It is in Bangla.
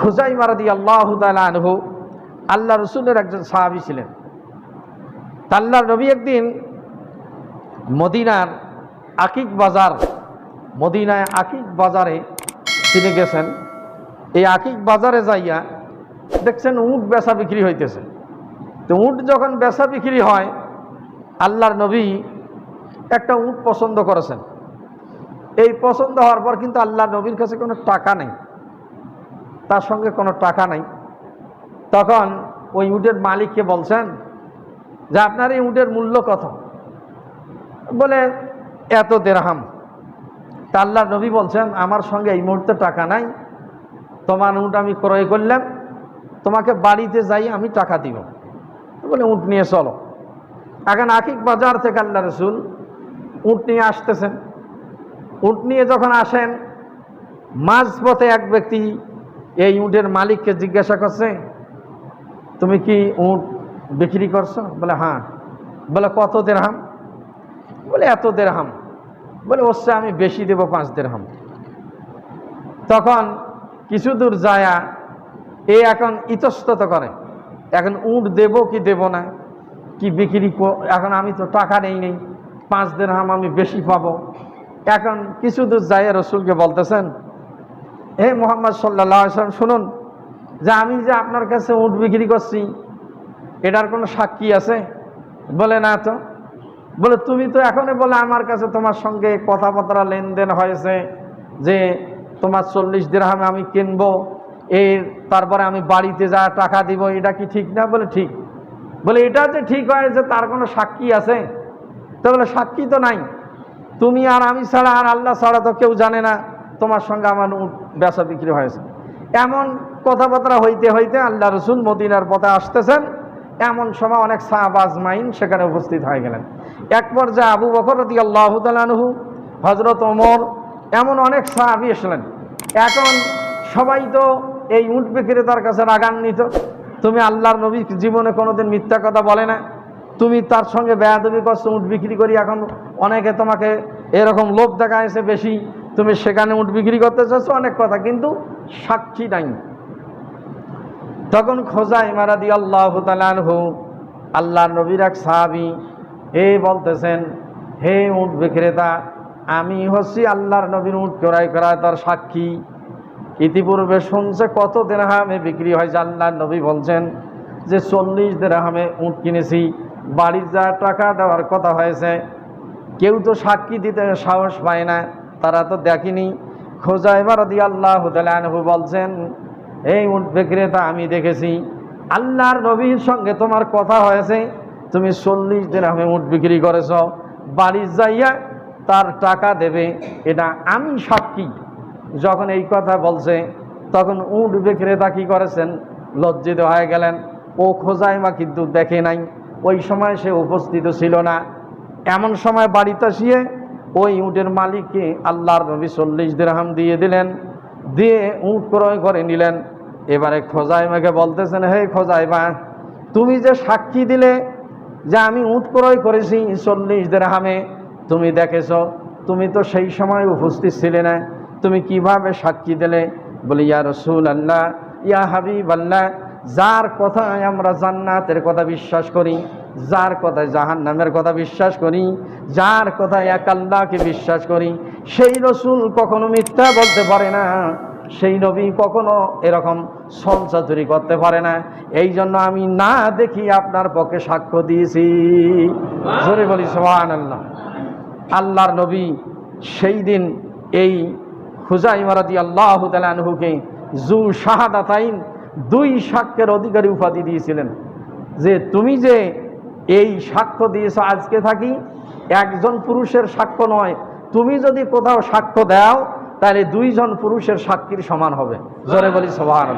খুজাই মারাদি আল্লাহ আনহু আল্লাহ রসুলের একজন সাহাবি ছিলেন। তা আল্লাহ নবী একদিন মদিনার আকিক বাজার, মদিনায় আকিক বাজারে তিনি গেছেন। এই আকিক বাজারে যাইয়া দেখছেন উট বেচা বিক্রি হইতেছে। তো উট যখন বেচা বিক্রি হয়, আল্লাহর নবী একটা উট পছন্দ করেছেন। এই পছন্দ হওয়ার পর কিন্তু আল্লাহ নবীর কাছে কোনো টাকা নেই। তার সঙ্গে কোনো টাকা নাই। তখন ওই উটের মালিককে বলছেন যে, আপনার এই উটের মূল্য কত? বলে, এত দেড়হাম। তা আল্লাহ নবী বলছেন, আমার সঙ্গে এই মুহূর্তে টাকা নাই। তোমার উট আমি ক্রয় করলাম। তোমাকে বাড়িতে যাই, আমি টাকা দিব। বলে, উট নিয়ে চলো। এখন আকিক বাজার থেকে আল্লাহ রসুল উট নিয়ে আসতেছেন। উট নিয়ে যখন আসেন, মাঝপথে এক ব্যক্তি এই উটের মালিককে জিজ্ঞাসা করছে, তুমি কি উট বিক্রি করছ? বলে হ্যাঁ। বলে, কত দেড়হাম বলে, এত দেড়হাম বলে ওসে আমি বেশি দেব পাঁচ দেড়হাম তখন কিছু দূর যায়া এ এখন ইতস্তত করে, এখন উট দেব কি দেব না? কি বিক্রি কর- এখন আমি তো টাকা নেই নেই, পাঁচ দেড়হাম আমি বেশি পাবো। এখন কিছু দূর যায় রসুলকে বলতেছেন হে মোহাম্মদ সাল্লাহ আসলাম শুনুন, যে আমি যে আপনার কাছে উট বিক্রি করছি, এটার কোনো সাক্ষী আছে? বলে না তো। বলে, তুমি তো এখনই বলে আমার কাছে তোমার সঙ্গে কথাবার্তা লেনদেন হয়েছে, যে তোমার চল্লিশ দিরহামে আমি কিনবো এর তারপরে আমি বাড়িতে যা টাকা দিব, এটা কি ঠিক না? বলে, ঠিক। বলে, এটা যে ঠিক হয়েছে, তার কোনো সাক্ষী আছে? তো বলে, সাক্ষী তো নাই। তুমি আর আমি ছাড়া আর আল্লাহ ছাড়া তো কেউ জানে না। তোমার সঙ্গে আমার উট বেচা বিক্রি হয়েছে। এমন কথাবার্তা হইতে হইতে আল্লাহ রসুল মদিনার পথে আসতেছেন। এমন সময় অনেক সাহাবাজ মাইন সেখানে উপস্থিত হয়ে গেলেন। এক পর্যায়ে আবু বকর রদি আল্লাহ তালানহু হজরত ওমর, এমন অনেক সাহাবি এসলেন। এখন সবাই তো এই উট বিক্রেতার কাছে রাগান্বিত। তুমি আল্লাহর নবী জীবনে কোনোদিন মিথ্যা কথা বলে না। তুমি তার সঙ্গে বেয়াদবি করছ, উট বিক্রি করি। এখন অনেকে তোমাকে এরকম লোভ দেখা বেশি। তুমি সেখানে উট বিক্রি করতে চাচ্ছো অনেক কথা, কিন্তু সাক্ষী নাই। তখন খোঁজা ইমারাদি আল্লাহ তালানহু আল্লাহ নবীর এক সাহাবি হে বলতেছেন, হে উট বিক্রেতা, আমি হচ্ছি আল্লাহর নবীর উট ক্রয় করা তার সাক্ষী। ইতিপূর্বে শুনছে কত দেড়হামে বিক্রি হয়, যে আল্লাহর নবী বলছেন যে চল্লিশ দেড়হামে উট কিনেছি, বাড়ির যা টাকা দেওয়ার কথা হয়েছে, কেউ তো সাক্ষী দিতে সাহস পায় না। তারা তো দেখেনি। খোঁজা এবার দি আল্লাহ বলছেন, এই উট বিক্রেতা, আমি দেখেছি। আল্লাহর নবীর সঙ্গে তোমার কথা হয়েছে। তুমি চল্লিশ দিন আমি উট বিক্রি করেছ। বাড়ির যাইয়া তার টাকা দেবে। এটা আমি সাক্ষী। যখন এই কথা বলছে, তখন উট বিক্রেতা কি করেছেন? লজ্জিত হয়ে গেলেন। ও খোঁজাইমা কিন্তু দেখে নাই। ওই সময় সে উপস্থিত ছিল না। এমন সময় বাড়িতে আসিয়ে ওই উটের মালিককে আল্লাহর নবী চল্লিশ দিরহাম দিয়ে দিলেন, দিয়ে উট ক্রয় করে নিলেন। এবারে খোজাইমাকে বলতেছেন, হে খোজাইমা, তুমি যে সাক্ষী দিলে যে আমি উট ক্রয় করেছি চল্লিশ দিরহামে, তুমি দেখেছ, তুমি তো সেই সময় উপস্থিত ছিলে না। তুমি কীভাবে সাক্ষী দিলে? বলি, ইয়া রসুল আল্লাহ ইয়া হাবিব আল্লাহ যার কথায় আমরা জান্নাতের কথা বিশ্বাস করি যার কথায় জাহান নামের কথা বিশ্বাস করি, যার কথায় এক আল্লাহকে বিশ্বাস করি, সেই রসুল কখনো মিথ্যা বলতে পারে না, সেই নবী কখনো এরকম সলচাতুরি করতে পারে না। এই জন্য আমি না দেখি আপনার পক্ষে সাক্ষ্য দিয়েছি। জোরে বলি সোহান আল্লাহ আল্লাহর নবী সেই দিন এই হুজাই মারাদি আল্লাহ তালহুকে জু শাহাদাতাইন দুই সাক্ষ্যের অধিকারী উপাধি দিয়েছিলেন। যে তুমি যে এই সাক্ষ্য দিয়েছ, আজকে থাকি। একজন পুরুষের সাক্ষ্য নয়। তুমি যদি কোথাও সাক্ষ্য দাও, তাহলে দুইজন পুরুষের সাক্ষীর সমান হবে। জোরে বলি সবার